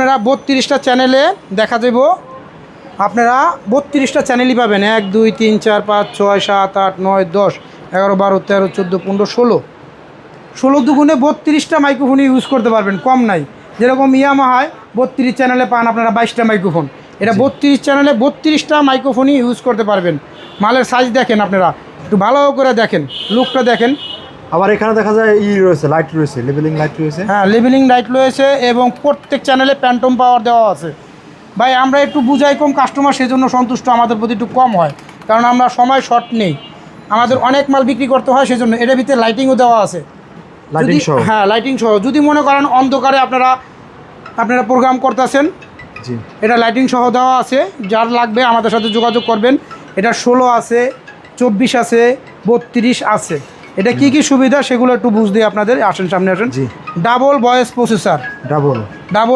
আপনারা বত্রিশটা চ্যানেলে দেখা যাব আপনারা বত্রিশটা চ্যানেলই পাবেন। এক দুই তিন চার পাঁচ ছয় সাত আট নয় দশ এগারো বারো তেরো চোদ্দ পনেরো ষোলো। ষোলো দুগুণে বত্রিশটা মাইক্রোফোন ইউজ করতে পারবেন কম নাই। যেরকম ইয়ামাহায় বত্রিশ চ্যানেলে পান আপনারা বাইশটা মাইক্রোফোন। এটা বত্রিশ চ্যানেলে বত্রিশটা মাইক্রোফোনই ইউজ করতে পারবেন। মালের সাইজ দেখেন আপনারা একটু ভালো করে দেখেন লুকটা দেখেন। আবার এখানে দেখা যায় ই রয়েছে লাইট রয়েছে লেভেলিং লাইট রয়েছে। হ্যাঁ লেভেলিং লাইট রয়েছে এবং প্রত্যেক চ্যানেলে প্যান্টম পাওয়ার দেওয়া আছে। ভাই আমরা একটু বুঝাই কম কাস্টমার সেজন্য সন্তুষ্ট আমাদের প্রতি একটু কম হয়। কারণ আমরা সময় শর্ট নেই। আমাদের অনেক মাল বিক্রি করতে হয় সেজন্য এটার ভিতরে লাইটিংও দেওয়া আছে। লাইটিং সহ। হ্যাঁ লাইটিং সহ। যদি মনে করেন অন্ধকারে আপনারা আপনারা প্রোগ্রাম করতেছেন জি। এটা লাইটিং সহ দেওয়া আছে। যার লাগবে আমাদের সাথে যোগাযোগ করবেন। এটা ষোলো আছে চব্বিশ আছে বত্রিশ আছে। এটা কি কি সুবিধা? সেগুলো একটু বুঝ দিয়ে আপনাদের আসেন সামনে আসেন। জি। ডাবল বয়েস প্রসেসর ডাবল ডাবল